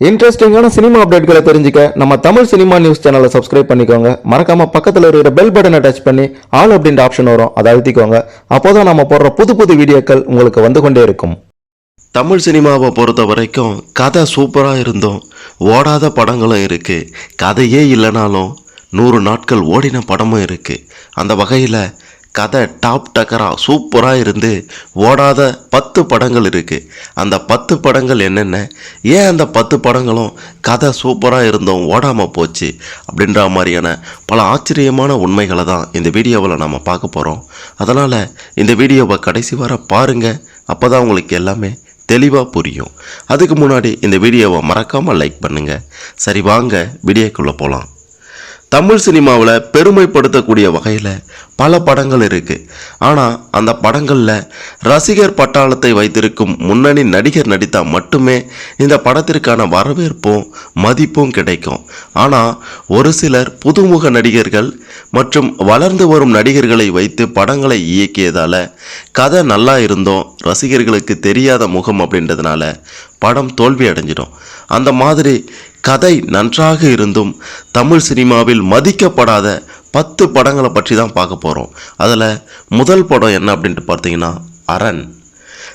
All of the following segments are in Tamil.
இன்ட்ரெஸ்டிங்கான சினிமா அப்டேட்களை தெரிஞ்சுக்க நம்ம தமிழ் சினிமா நியூஸ் சேனலை சப்ஸ்கிரைப் பண்ணிக்கோங்க. மறக்காம பக்கத்தில் இருக்கிற பெல் பட்டனை டச் பண்ணி ஆல் அப்படின்ற ஆப்ஷன் வரும். அதை அழுத்திக்கோங்க. அப்போதான் நம்ம போடுற புது புது வீடியோக்கள் உங்களுக்கு வந்து கொண்டே இருக்கும். தமிழ் சினிமாவை பொறுத்த வரைக்கும் கதை சூப்பராக இருந்தோம் ஓடாத படங்களும் இருக்குது கதையே இல்லைனாலும் நூறு நாட்கள் ஓடின படமும் இருக்குது அந்த வகையில் கதை டாப் டக்கராக சூப்பராக இருந்து ஓடாத பத்து படங்கள் இருக்குது அந்த பத்து படங்கள் என்னென்ன? ஏன் அந்த பத்து படங்களும் கதை சூப்பராக இருந்தோம் ஓடாமல் போச்சு? அப்படின்ற மாதிரியான பல ஆச்சரியமான உண்மைகளை தான் இந்த வீடியோவில் நம்ம பார்க்க போகிறோம் அதனால் இந்த வீடியோவை கடைசி வர பாருங்கள் அப்போ தான் உங்களுக்கு எல்லாமே தெளிவாக புரியும். அதுக்கு முன்னாடி இந்த வீடியோவை மறக்காமல் லைக் பண்ணுங்கள் சரி வாங்க வீடியோக்குள்ளே போகலாம் தமிழ் சினிமாவில் பெருமைப்படுத்தக்கூடிய வகையில் பல படங்கள் இருக்குது ஆனால் அந்த படங்களில் ரசிகர் பட்டாளத்தை வைத்திருக்கும் முன்னணி நடிகர் நடித்தால் மட்டுமே இந்த படத்திற்கான வரவேற்பும் மதிப்பும் கிடைக்கும். ஆனால் ஒரு சிலர் புதுமுக நடிகர்கள் மற்றும் வளர்ந்து வரும் நடிகர்களை வைத்து படங்களை இயக்கியதால் கதை நல்லா இருந்தோம் ரசிகர்களுக்கு தெரியாத முகம் அப்படின்றதுனால படம் தோல்வி அடைஞ்சிடும். அந்த மாதிரி கதை நன்றாக இருந்தும் தமிழ் சினிமாவில் மதிக்கப்படாத பத்து படங்களை பற்றி தான் பார்க்க போகிறோம் அதில் முதல் படம் என்ன அப்படின்ட்டு பார்த்தீங்கன்னா அரண்.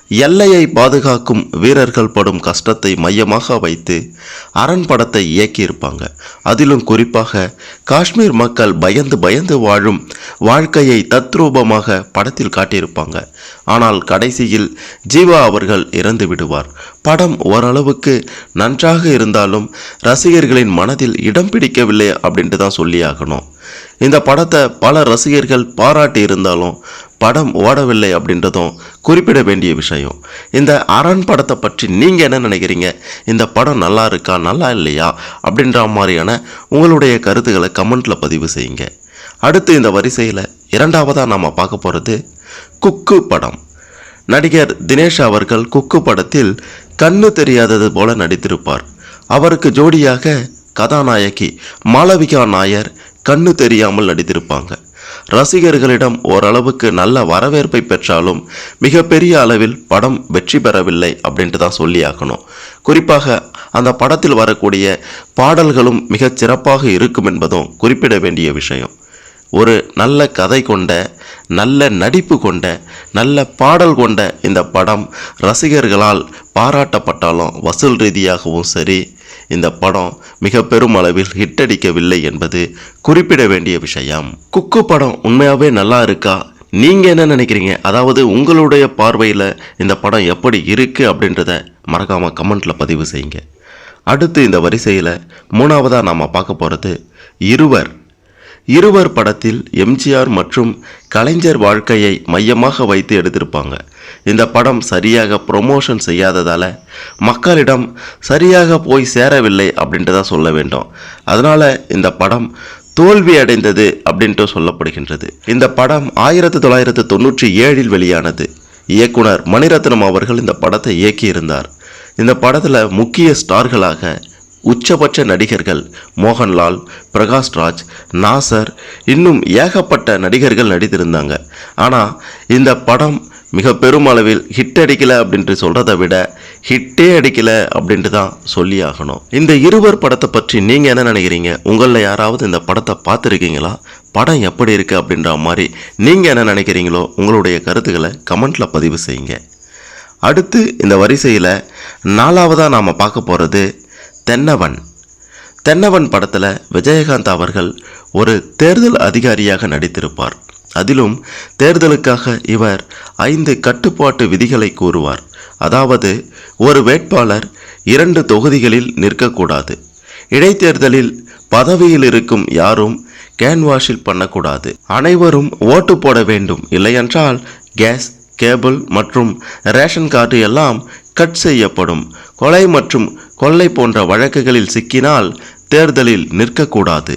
எல்லையை பாதுகாக்கும் வீரர்கள் படும் கஷ்டத்தை மையமாக வைத்து அரண் படத்தை இயக்கியிருப்பாங்க. அதிலும் குறிப்பாக காஷ்மீர் மக்கள் பயந்து பயந்து வாழும் வாழ்க்கையை தத்ரூபமாக படத்தில் காட்டியிருப்பாங்க. ஆனால் கடைசியில் ஜீவா அவர்கள் இறந்து விடுவார். படம் ஓரளவுக்கு நன்றாக இருந்தாலும் ரசிகர்களின் மனதில் இடம் பிடிக்கவில்லை அப்படின்ட்டு தான் சொல்லியாகணும். இந்த படத்தை பல ரசிகர்கள் பாராட்டி இருந்தாலும் படம் ஓடவில்லை அப்படின்றதும் குறிப்பிட வேண்டிய விஷயம். இந்த அரண் படத்தை பற்றி நீங்கள் என்ன நினைக்கிறீங்க? இந்த படம் நல்லா இருக்கா நல்லா இல்லையா? அப்படின்ற மாதிரியான உங்களுடைய கருத்துக்களை கமெண்ட்டில் பதிவு செய்யுங்க. அடுத்து இந்த வரிசையில் இரண்டாவதாக நாம் பார்க்க போகிறது குக்கு படம். நடிகர் தினேஷ் அவர்கள் குக்கு படத்தில் கண்ணு தெரியாதது போல நடித்திருப்பார். அவருக்கு ஜோடியாக கதாநாயகி மாளவிகா நாயர் கண்ணு தெரியாமல் நடித்திருப்பாங்க. ரசிகர்களிடம் ஓரளவுக்கு நல்ல வரவேற்பை பெற்றாலும் மிகப்பெரிய அளவில் படம் வெற்றி பெறவில்லை அப்படின்ட்டு தான் சொல்லியாகணும் குறிப்பாக அந்த படத்தில் வரக்கூடிய பாடல்களும் மிகச் சிறப்பாக இருக்கும் என்பதும் குறிப்பிட வேண்டிய விஷயம். ஒரு நல்ல கதை கொண்ட நல்ல நடிப்பு கொண்ட நல்ல பாடல் கொண்ட இந்த படம் ரசிகர்களால் பாராட்டப்பட்டாலும் வசூல் ரீதியாகவும் சரி இந்த படம் மிக பெரும் அளவில் ஹிட் அடிக்கவில்லை என்பது குறிப்பிட வேண்டிய விஷயம். குக்கு படம் உண்மையாகவே நல்லா இருக்கா? நீங்கள் என்ன நினைக்கிறீங்க? அதாவது உங்களுடைய பார்வையில் இந்த படம் எப்படி இருக்குது அப்படின்றத மறக்காமல் கமெண்ட்டில் பதிவு செய்யுங்க. அடுத்து இந்த வரிசையில் மூணாவதாக நாம் பார்க்க போகிறது இருவர். இருவர் படத்தில் எம்ஜிஆர் மற்றும் கலைஞர் வாழ்க்கையை மையமாக வைத்து எடுத்திருப்பாங்க. இந்த படம் சரியாக ப்ரொமோஷன் செய்யாததால் மக்களிடம் சரியாக போய் சேரவில்லை அப்படின்ட்டு தான் சொல்ல வேண்டும். அதனால் இந்த படம் தோல்வி அடைந்தது அப்படின்ட்டு சொல்லப்படுகின்றது. இந்த படம் ஆயிரத்தி தொள்ளாயிரத்து தொண்ணூற்றி ஏழில் வெளியானது. இயக்குனர் மணிரத்னம் அவர்கள் இந்த படத்தை இயக்கியிருந்தார். இந்த படத்தில் முக்கிய ஸ்டார்களாக உச்சபட்ச நடிகர்கள் மோகன்லால் பிரகாஷ்ராஜ் நாசர் இன்னும் ஏகப்பட்ட நடிகர்கள் நடித்திருந்தாங்க. ஆனால் இந்த படம் மிக பெருமளவில் ஹிட் அடிக்கல அப்படின்ட்டு சொல்கிறத விட ஹிட்டே அடிக்கல அப்படின்ட்டு தான் சொல்லி ஆகணும். இந்த இருவர் படத்தை பற்றி நீங்கள் என்ன நினைக்கிறீங்க? உங்களில் யாராவது இந்த படத்தை பார்த்துருக்கீங்களா? படம் எப்படி இருக்குது அப்படின்ற மாதிரி நீங்கள் என்ன நினைக்கிறீங்களோ உங்களுடைய கருத்துக்களை கமெண்ட்டில் பதிவு செய்யுங்க. அடுத்து இந்த வரிசையில் நாலாவதாக நாம் பார்க்க போகிறது தென்னவன். தென்னவன் படத்தில் விஜயகாந்த் அவர்கள் ஒரு தேர்தல் அதிகாரியாக நடித்திருப்பார். அதிலும் தேர்தலுக்காக இவர் ஐந்து கட்டுப்பாட்டு விதிகளை கூறுவார். அதாவது ஒரு வேட்பாளர் இரண்டு தொகுதிகளில் நிற்கக்கூடாது. இடைத்தேர்தலில் பதவியில் இருக்கும் யாரும் கேன்வாஷில் பண்ணக்கூடாது. அனைவரும் ஓட்டு போட வேண்டும். இல்லையென்றால் கேஸ் கேபிள் மற்றும் ரேஷன் கார்டு எல்லாம் கட் செய்யப்படும். கொலை மற்றும் கொள்ளை போன்ற வழக்குகளில் சிக்கினால் தேர்தலில் நிற்கக்கூடாது.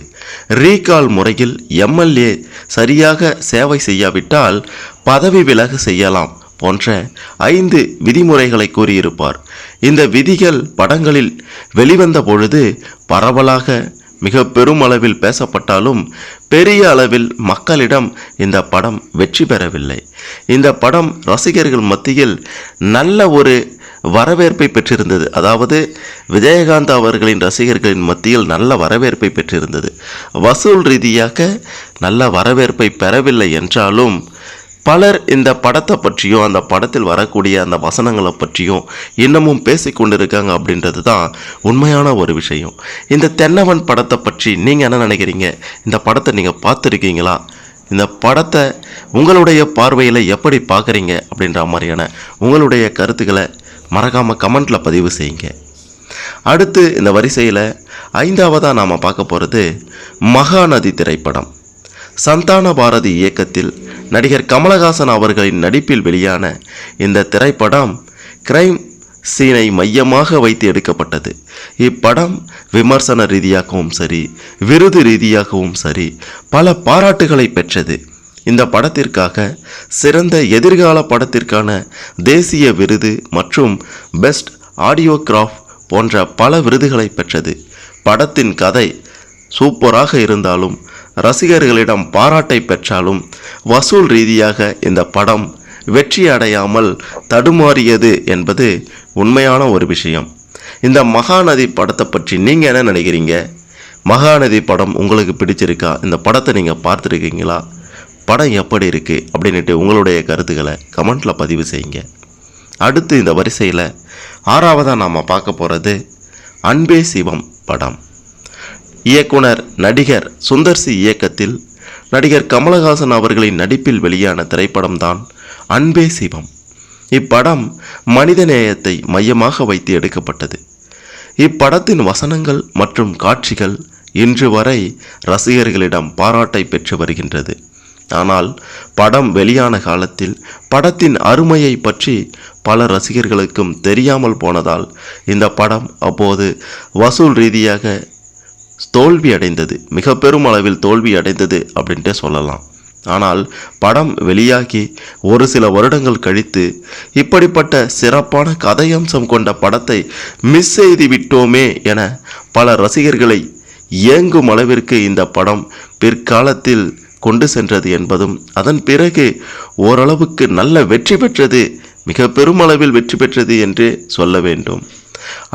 ரீகால் முறையில் எம்எல்ஏ சரியாக சேவை செய்யாவிட்டால் பதவி விலகு செய்யலாம் போன்ற ஐந்து விதிமுறைகளை கூறியிருப்பார். இந்த விதிகள் படங்களில் வெளிவந்த பொழுது பரவலாக மிக பெரும் அளவில் பேசப்பட்டாலும் பெரிய அளவில் மக்களிடம் இந்த படம் வெற்றி பெறவில்லை. இந்த படம் ரசிகர்கள் மத்தியில் நல்ல ஒரு வரவேற்பை பெற்றிருந்தது. அதாவது விஜயகாந்த் அவர்களின் ரசிகர்களின் மத்தியில் நல்ல வரவேற்பை பெற்றிருந்தது. வசூல் ரீதியாக நல்ல வரவேற்பை பெறவில்லை என்றாலும் பலர் இந்த படத்தை பற்றியும் அந்த படத்தில் வரக்கூடிய அந்த வசனங்களை பற்றியும் இன்னமும் பேசிக்கொண்டிருக்காங்க அப்படின்றது தான் உண்மையான ஒரு விஷயம். இந்த தென்னவன் படத்தை பற்றி நீங்கள் என்ன நினைக்கிறீங்க? இந்த படத்தை நீங்கள் பார்த்துருக்கீங்களா? இந்த படத்தை உங்களுடைய பார்வையில் எப்படி பார்க்குறீங்க? அப்படின்ற மாதிரியான உங்களுடைய கருத்துக்களை மறக்காமல் கமெண்ட்டில் பதிவு செய்யுங்க. அடுத்து இந்த வரிசையில் ஐந்தாவதாக நாம் பார்க்க போகிறது மகாநதி திரைப்படம். சந்தான பாரதி இயக்கத்தில் நடிகர் கமலஹாசன் அவர்களின் நடிப்பில் வெளியான இந்த திரைப்படம் கிரைம் சீனை மையமாக வைத்து எடுக்கப்பட்டது. இப்படம் விமர்சன ரீதியாகவும் சரி விருது ரீதியாகவும் சரி பல பாராட்டுகளை பெற்றது. இந்த படத்திற்காக சிறந்த எதிர்கால படத்திற்கான தேசிய விருது மற்றும் பெஸ்ட் ஆடியோகிராஃப் போன்ற பல விருதுகளை பெற்றது. படத்தின் கதை சூப்பராக இருந்தாலும் ரசிகர்களிடம் பாராட்டை பெற்றாலும் வசூல் ரீதியாக இந்த படம் வெற்றி அடையாமல் தடுமாறியது என்பது உண்மையான ஒரு விஷயம். இந்த மகாநதி படத்தை பற்றி நீங்கள் என்ன நினைக்கிறீங்க? மகாநதி படம் உங்களுக்கு பிடிச்சிருக்கா? இந்த படத்தை நீங்கள் பார்த்துருக்கீங்களா? படம் எப்படி இருக்குது அப்படின்ட்டு உங்களுடைய கருத்துக்களை கமெண்ட்டில் பதிவு செய்யுங்க. அடுத்து இந்த வரிசையில் ஆறாவதாக நாம் பார்க்க போகிறது அன்பே சிவம் படம். இயக்குனர் நடிகர் சுந்தர்சி இயக்கத்தில் நடிகர் கமலஹாசன் அவர்களின் நடிப்பில் வெளியான திரைப்படம்தான் அன்பே சிவம். இப்படம் மனிதநேயத்தை மையமாக வைத்து எடுக்கப்பட்டது. இப்படத்தின் வசனங்கள் மற்றும் காட்சிகள் இன்று வரை ரசிகர்களிடம் பாராட்டை பெற்று வருகின்றது. ஆனால் படம் வெளியான காலத்தில் படத்தின் அருமையை பற்றி பல ரசிகர்களுக்கும் தெரியாமல் போனதால் இந்த படம் அப்போது வசூல் ரீதியாக தோல்வி அடைந்தது மிக பெரும் அளவில் தோல்வி அடைந்தது அப்படின்ட்டு சொல்லலாம். ஆனால் படம் வெளியாகி ஒரு சில வருடங்கள் கழித்து இப்படிப்பட்ட சிறப்பான கதையம்சம் கொண்ட படத்தை மிஸ் செய்து விட்டோமே என பல ரசிகர்களை ஏங்கும் அளவிற்கு இந்த படம் பிற்காலத்தில் கொண்டு சென்றது என்பதும் அதன் பிறகு ஓரளவுக்கு நல்ல வெற்றி பெற்றது மிக பெருமளவில் வெற்றி பெற்றது என்று சொல்ல வேண்டும்.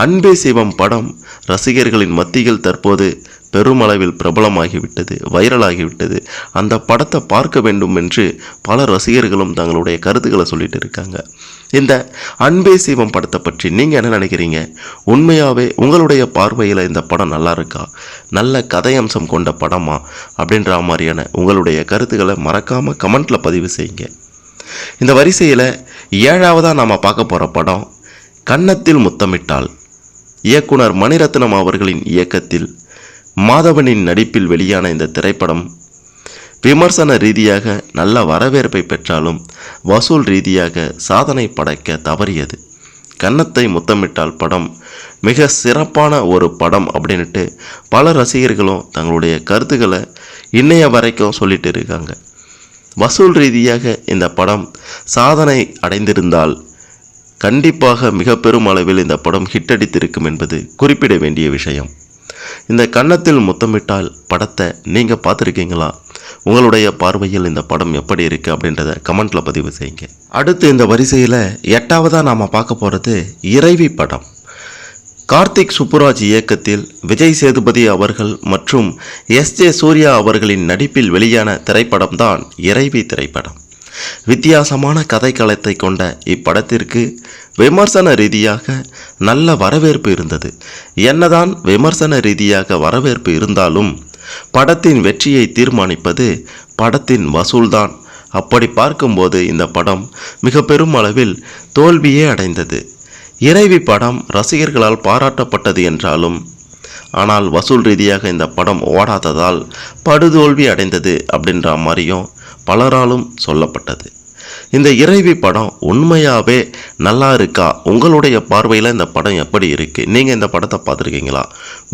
அன்பே சிவம் படம் ரசிகர்களின் மத்தியில் தற்போது பெருமளவில் பிரபலமாகிவிட்டது வைரலாகிவிட்டது. அந்த படத்தை பார்க்க வேண்டும் என்று பல ரசிகர்களும் தங்களுடைய கருத்துக்களை சொல்லிட்டு இருக்காங்க. இந்த அன்பே சிவம் படத்தை பற்றி நீங்கள் என்ன நினைக்கிறீங்க? உண்மையாகவே உங்களுடைய பார்வையில் இந்த படம் நல்லா இருக்கா? நல்ல கதையம்சம் கொண்ட படமா? அப்படின்ற மாதிரியான உங்களுடைய கருத்துக்களை மறக்காமல் கமெண்ட்டில் பதிவு செய்யுங்க. இந்த வரிசையில் ஏழாவதாக நாம் பார்க்க போகிற படம் கன்னத்தில் முத்தமிட்டால் இயக்குனர் மணிரத்னம் அவர்களின் இயக்கத்தில் மாதவனின் நடிப்பில் வெளியான இந்த திரைப்படம் விமர்சன ரீதியாக நல்ல வரவேற்பை பெற்றாலும் வசூல் ரீதியாக சாதனை படைக்க தவறியது. கன்னத்தை முத்தமிட்டால் படம் மிக சிறப்பான ஒரு படம் அப்படின்ட்டு பல ரசிகர்களும் தங்களுடைய கருத்துக்களை இன்னைய வரைக்கும் சொல்லிட்டு இருக்காங்க. வசூல் ரீதியாக இந்த படம் சாதனை அடைந்திருந்தால் கண்டிப்பாக மிக பெரும் அளவில் இந்த படம் ஹிட் அடித்திருக்கும் என்பது குறிப்பிட வேண்டிய விஷயம். இந்த கன்னத்தில் முத்தமிட்டால் படத்தை நீங்கள் பார்த்துருக்கீங்களா? உங்களுடைய பார்வையில் இந்த படம் எப்படி இருக்குது அப்படின்றத கமெண்ட்டில் பதிவு செய்யுங்க. அடுத்து இந்த வரிசையில் எட்டாவதாக நாம் பார்க்க போகிறது இறைவி படம். கார்த்திக் சுப்புராஜ் இயக்கத்தில் விஜய் சேதுபதி அவர்கள் மற்றும் எஸ் ஜே சூர்யா அவர்களின் நடிப்பில் வெளியான திரைப்படம்தான் இறைவி திரைப்படம். வித்தியாசமான கதைக்களத்தை கொண்ட இப்படத்திற்கு விமர்சன ரீதியாக நல்ல வரவேற்பு இருந்தது. என்னதான் விமர்சன ரீதியாக வரவேற்பு இருந்தாலும் படத்தின் வெற்றியை தீர்மானிப்பது படத்தின் வசூல்தான். அப்படி பார்க்கும்போது இந்த படம் மிக பெரும் அளவில் தோல்வியே அடைந்தது. இறைவி படம் ரசிகர்களால் பாராட்டப்பட்டது என்றாலும் ஆனால் வசூல் ரீதியாக இந்த படம் ஓடாததால் படுதோல்வி அடைந்தது அப்படின்ற மாதிரியும் பலராலும் சொல்லப்பட்டது. இந்த இறைவி படம் உண்மையாகவே நல்லா இருக்கா? உங்களுடைய பார்வையில் இந்த படம் எப்படி இருக்குது நீங்கள் இந்த படத்தை பார்த்துருக்கீங்களா?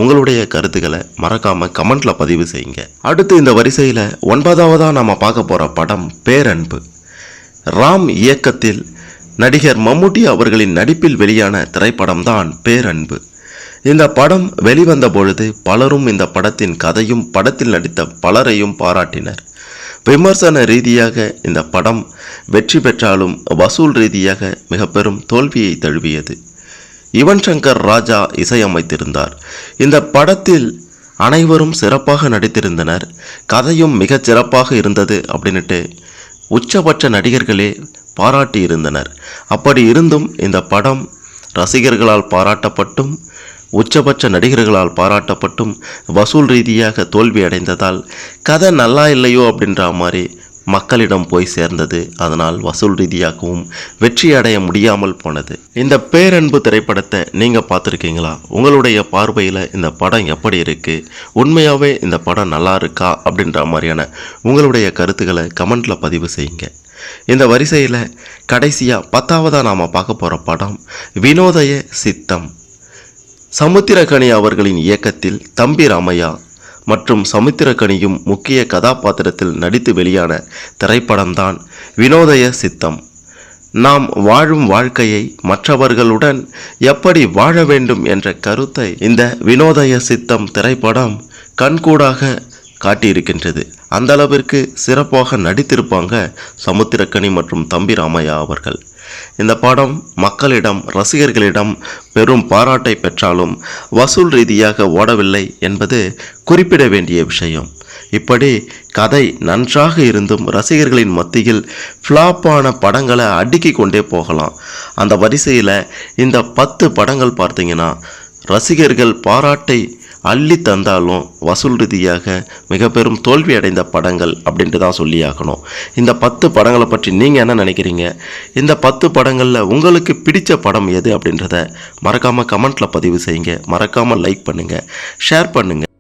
உங்களுடைய கருத்துக்களை மறக்காமல் கமெண்ட்டில் பதிவு செய்யுங்க. அடுத்து இந்த வரிசையில் ஒன்பதாவதாக நம்ம பார்க்க போகிற படம் பேரன்பு. ராம் இயக்கத்தில் நடிகர் மம்முட்டி அவர்களின் நடிப்பில் வெளியான திரைப்படம்தான் பேரன்பு. இந்த படம் வெளிவந்த பொழுது பலரும் இந்த படத்தின் கதையும் படத்தில் நடித்த பலரையும் பாராட்டினர். விமர்சன ரீதியாக இந்த படம் வெற்றி பெற்றாலும் வசூல் ரீதியாக மிக பெரும் தோல்வியை தழுவியது. யுவன் சங்கர் ராஜா இசையமைத்திருந்தார். இந்த படத்தில் அனைவரும் சிறப்பாக நடித்திருந்தனர். கதையும் மிகச் சிறப்பாக இருந்தது அப்படின்னுட்டு உச்சபட்ச நடிகர்களே பாராட்டி இருந்தனர் அப்படி இருந்தும் இந்த படம் ரசிகர்களால் பாராட்டப்பட்டும் உச்சபட்ச நடிகர்களால் பாராட்டப்பட்டும் வசூல் ரீதியாக தோல்வி அடைந்ததால் கதை நல்லா இல்லையோ? அப்படின்ற மாதிரி மக்களிடம் போய் சேர்ந்தது. அதனால் வசூல் ரீதியாகவும் வெற்றி அடைய முடியாமல் போனது. இந்த பேரன்பு திரைப்படத்தை நீங்கள் பார்த்துருக்கீங்களா? உங்களுடைய பார்வையில் இந்த படம் எப்படி இருக்குது உண்மையாகவே இந்த படம் நல்லா இருக்கா? அப்படின்ற மாதிரியான உங்களுடைய கருத்துக்களை கமெண்ட்டில் பதிவு செய்யுங்க. இந்த வரிசையில் கடைசியாக பத்தாவதாக நாம் பார்க்க போகிற படம் வினோதய சித்தம் சமுத்திரகனி அவர்களின் இயக்கத்தில் தம்பி ராமையா மற்றும் சமுத்திரகனியும் முக்கிய கதாபாத்திரத்தில் நடித்து வெளியான திரைப்படம்தான் வினோதய சித்தம். நாம் வாழும் வாழ்க்கையை மற்றவர்களுடன் எப்படி வாழ வேண்டும் என்ற கருத்தை இந்த வினோதய சித்தம் திரைப்படம் கண்கூடாக காட்டியிருக்கின்றது. அந்த அளவிற்கு சிறப்பாக நடித்திருப்பாங்க சமுத்திரக்கனி மற்றும் தம்பி ராமையா அவர்கள். இந்த படம் மக்களிடம் ரசிகர்களிடம் பெரும் பாராட்டை பெற்றாலும் வசூல் ரீதியாக ஓடவில்லை என்பது குறிப்பிட வேண்டிய விஷயம். இப்படி கதை நன்றாக இருந்தும் ரசிகர்களின் மத்தியில் ஃப்ளாப்பான படங்களை அடுக்கி கொண்டே போகலாம். அந்த வரிசையில் இந்த பத்து படங்கள் பார்த்தீங்கன்னா ரசிகர்கள் பாராட்டை அள்ளி தந்தாலும் வசூல் ரீதியாக மிக பெரும் தோல்வி அடைந்த படங்கள் அப்படின்ட்டு தான் சொல்லியாகணும். இந்த பத்து படங்களை பற்றி நீங்கள் என்ன நினைக்கிறீங்க? இந்த பத்து படங்களில் உங்களுக்கு பிடித்த படம் எது அப்படின்றத மறக்காமல் கமெண்ட்டில் பதிவு செய்யுங்க. மறக்காமல் லைக் பண்ணுங்கள் ஷேர் பண்ணுங்கள்